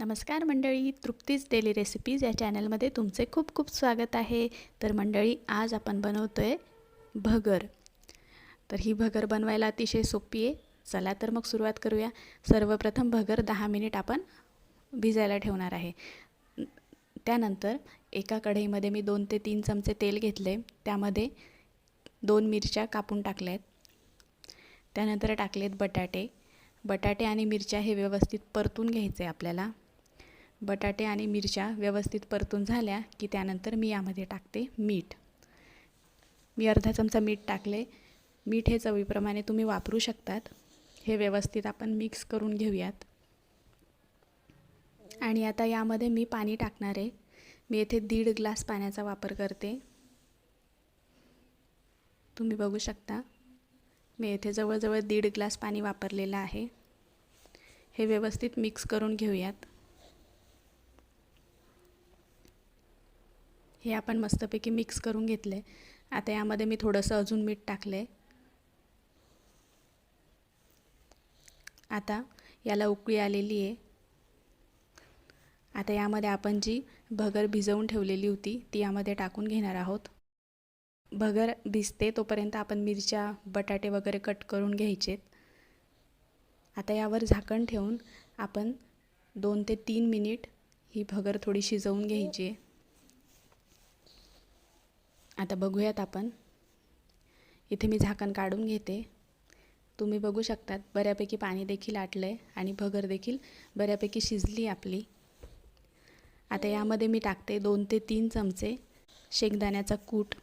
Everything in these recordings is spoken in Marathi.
नमस्कार मंडळी तृप्तीज डेली रेसिपीज या चॅनलमध्ये तुमचे खूप खूप स्वागत आहे. तर मंडळी आज आपण बनवतो आहे भगर. तर ही भगर बनवायला अतिशय सोपी आहे. चला तर मग सुरुवात करूया. सर्वप्रथम भगर दहा मिनिट आपण भिजायला ठेवणार आहे. त्यानंतर एका कढईमध्ये मी दोन ते तीन चमचे तेल घेतले. त्यामध्ये दोन मिरच्या कापून टाकल्या आहेत त्यानंतर टाकलेत बटाटे. बटाटे आणि मिरच्या हे व्यवस्थित परतून घ्यायचे आपल्याला. बटाटे आणि मिरच्या व्यवस्थित परतून झाल्या की त्यानंतर मी यामध्ये टाकते मीठ. मी अर्धा चमचा मीठ टाकले. मीठ हे चवीप्रमाणे तुम्ही वापरू शकतात. हे व्यवस्थित आपण मिक्स करून घेऊयात. आणि आता यामध्ये मी पाणी टाकणार आहे. मी येथे दीड ग्लास पाण्याचा वापर करते. तुम्ही बघू शकता. मी येथे जवळजवळ दीड ग्लास पाणी वापरलेलं आहे. हे व्यवस्थित मिक्स करून घेऊयात. हे आपण मस्तपैकी मिक्स करून घेतलं. आहे आता यामध्ये मी थोडंसं अजून मीठ टाकलं आहे आता याला उकळी आलेली आहे. आता यामध्ये आपण जी भगर भिजवून ठेवलेली होती ती यामध्ये टाकून घेणार आहोत. भगर भिजते तोपर्यंत आपण मिरच्या बटाटे वगैरे कट करून घ्यायचेत. आता यावर झाकण ठेवून आपण दोन ते तीन मिनिट ही भगर थोडी शिजवून घ्यायची आहे. आता बघूयात आपण. इथे मी झाकण काढून घेते. तुम्ही बघू शकतात बऱ्यापैकी पाणी देखील आटलं आहे आणि भगर देखील बऱ्यापैकी शिजली आपली. आता यामध्ये मी टाकते दोन ते तीन चमचे शेंगदाण्याचा कूट.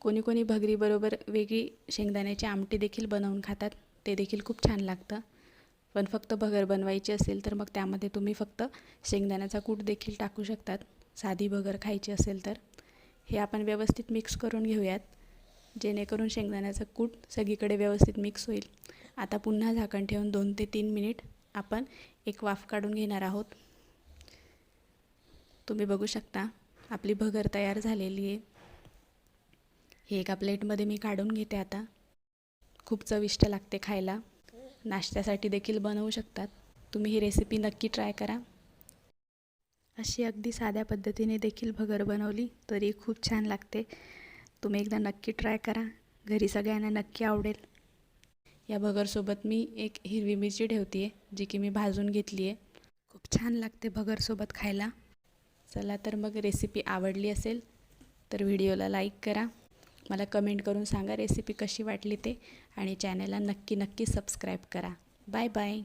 कोणी कोणी भगरीबरोबर वेगळी शेंगदाण्याची आमटी देखील बनवून खातात ते देखील खूप छान लागतं. पण फक्त भगर बनवायची असेल तर मग त्यामध्ये तुम्ही फक्त शेंगदाण्याचा कूट देखील टाकू शकतात. साधी भगर खायची असेल तर. हे आपण व्यवस्थित मिक्स करून घेऊयात. जेणेकरून शेंगदाण्याचं कूट सगळीकडे व्यवस्थित मिक्स होईल. आता पुन्हा झाकण ठेवून दोन ते तीन मिनिट आपण एक वाफ काढून घेणार आहोत. तुम्ही बघू शकता आपली भगर तयार झालेली आहे. हे एका प्लेटमध्ये मी काढून घेते आता. खूप चविष्ट लागते खायला. नाश्त्यासाठी देखील बनवू शकतात. तुम्ही ही रेसिपी नक्की ट्राय करा. अशी अगदी साध्या पद्धतीने देखील भगर बनवली तरी खूप छान लागते. तुम्ही एकदा नक्की ट्राय करा. घरी सगळ्यांना नक्की आवडेल. या भगरसोबत मी एक हिरवी मिरची ठेवते आहे जी की मी भाजून घेतली आहे खूप छान लागते भगरसोबत खायला. चला तर मग रेसिपी आवडली असेल तर व्हिडिओला लाईक करा. मला कमेंट करून सांगा रेसिपी कशी वाटली ते. आणि चॅनलला नक्की नक्की सबस्क्राईब करा. Bye bye